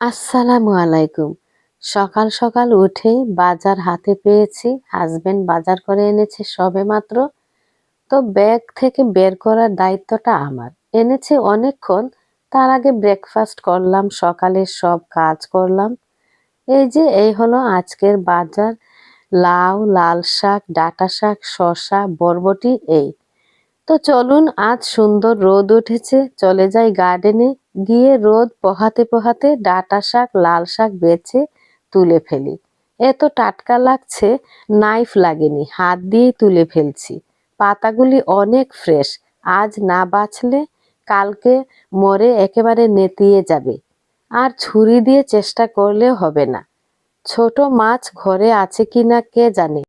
আসসালামু আলাইকুম। সকাল সকাল উঠেই বাজার হাতে পেয়েছি হাজবেন্ড বাজার করে এনেছে সবে মাত্র। তো ব্যাগ থেকে বের করার দায়িত্বটা আমার। এনেছে অনেকক্ষণ, তার আগে ব্রেকফাস্ট করলাম সকালের সব কাজ করলাম। এই যে, এই হলো আজকের বাজার। লাউ, লাল শাক, ডাটা শাক, শসা, বরবটি, এই। তো চলুন, আজ সুন্দর রোদ উঠেছে, চলে যাই গার্ডেনে গিয়ে রোদ পোহাতে পোহাতে ডাটা শাক, লাল শাক বেছে তুলে ফেলি। এত টাটকা লাগছে, নাইফ লাগেনি, হাত দিয়েই তুলে ফেলছি। পাতাগুলি অনেক ফ্রেশ, আজ না বাছলে কালকে মরে একেবারে নেতিয়ে যাবে। আর ছুরি দিয়ে চেষ্টা করলেও হবে না। ছোট মাছ ঘরে আছে কি না কে জানে?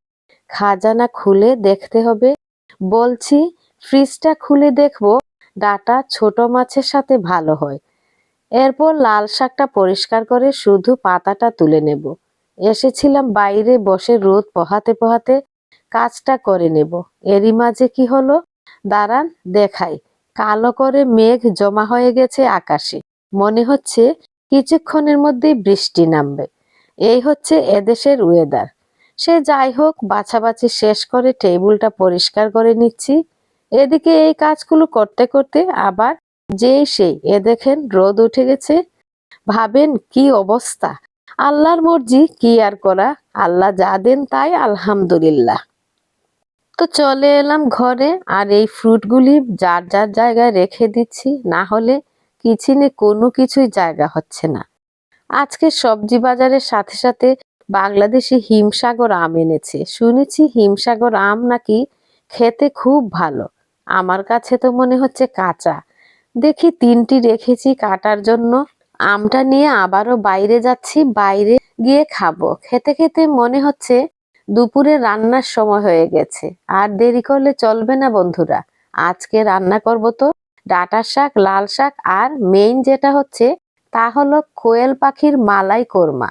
খাজানা খুলে দেখতে হবে। বলছি, ফ্রিজটা খুলে দেখব ডাটা ছোট মাছের সাথে ভালো হয়। এরপর লাল শাকটা পরিষ্কার করে শুধু পাতাটা তুলে নেব। এসেছিলাম বাইরে বসে রোদ পোহাতে পোহাতে কাজটা করে নেব। এরই মাঝে কি হলো? দাঁড়ান, দেখাই। কালো করে মেঘ জমা হয়ে গেছে আকাশে। মনে হচ্ছে কিছুক্ষণের মধ্যেই বৃষ্টি নামবে। এই হচ্ছে এদেশের ওয়েদার সে যাই হোক, বাছাবাছি শেষ করে টেবিলটা পরিষ্কার করে নিচ্ছি। এদিকে এই কাজগুলো করতে করতে আবার যেই সেই, এ দেখেন রোদ উঠে গেছে। ভাবেন কি অবস্থা? আল্লাহর মর্জি কি আর করা? আল্লাহ যা দেন তাই, আলহামদুলিল্লাহ। তো চলে এলাম ঘরে, আর এই ফ্রুটগুলি যার যার জায়গায় রেখে দিচ্ছি, না হলে কিচেনে কোনো কিছুই জায়গা হচ্ছে না। আজকে সবজি বাজারের সাথে সাথে বাংলাদেশি হিমসাগর আম এনেছে। শুনেছি হিমসাগর আম নাকি খেতে খুব ভালো। আমার কাছে তো মনে হচ্ছে কাঁচা। দেখি তিনটি রেখেছি কাটার জন্য। আমটা নিয়ে আবারও বাইরে যাচ্ছি, বাইরে গিয়ে খাব। খেতে খেতে মনে হচ্ছে দুপুরে রান্নার সময় হয়ে গেছে। আর দেরি করলে চলবে না বন্ধুরা। আজকে রান্না করব তো ডাটা শাক, লাল শাক আর মেইন যেটা হচ্ছে তা হলো কোয়েল পাখির মালাই কোরমা।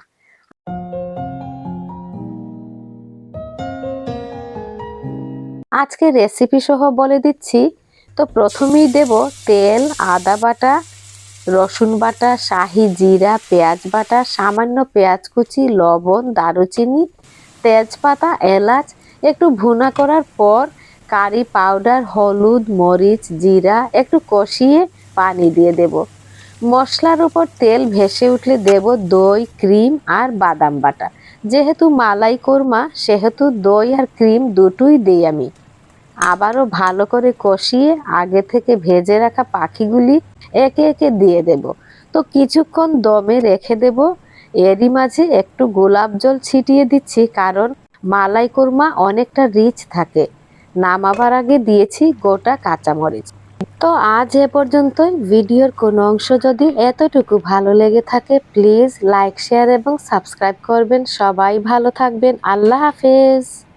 আজকে রেসিপি সহ বলে দিচ্ছি। তো প্রথমেই দেব তেল, আদা বাটা, রসুন বাটা, শাহি জিরা, পেঁয়াজ বাটা, সামান্য পেঁয়াজ কুচি, লবণ, দারুচিনি, তেজপাতা, এলাচ। একটু ভুনা করার পর কারি পাউডার, হলুদ, মরিচ, জিরা একটু কষিয়ে পানি দিয়ে দেব। মশলার উপর তেল ভেসে উঠলে দেব দই, ক্রিম আর বাদাম বাটা। যেহেতু মালাই কোরমা সেহেতু দই আর ক্রিম দুটোই দিই আমি। আবারও ভালো করে কষিয়ে আগে থেকে ভেজে রাখা পাখিগুলি একে একে দিয়ে দেব। তো কিছুক্ষণ দমে রেখে দেব। এরই মাঝে একটু গোলাপ জল ছিটিয়ে দিচ্ছি, কারণ মালাই কোরমা অনেকটা রিচ থাকে। নামাবার আগে দিয়েছি গোটা কাঁচামরিচ। তো আজ এ পর্যন্তই। ভিডিওর কোনো অংশ যদি এতটুকু ভালো লেগে থাকে প্লিজ লাইক শেয়ার এবং সাবস্ক্রাইব করবেন। সবাই ভালো থাকবেন। আল্লাহ হাফেজ।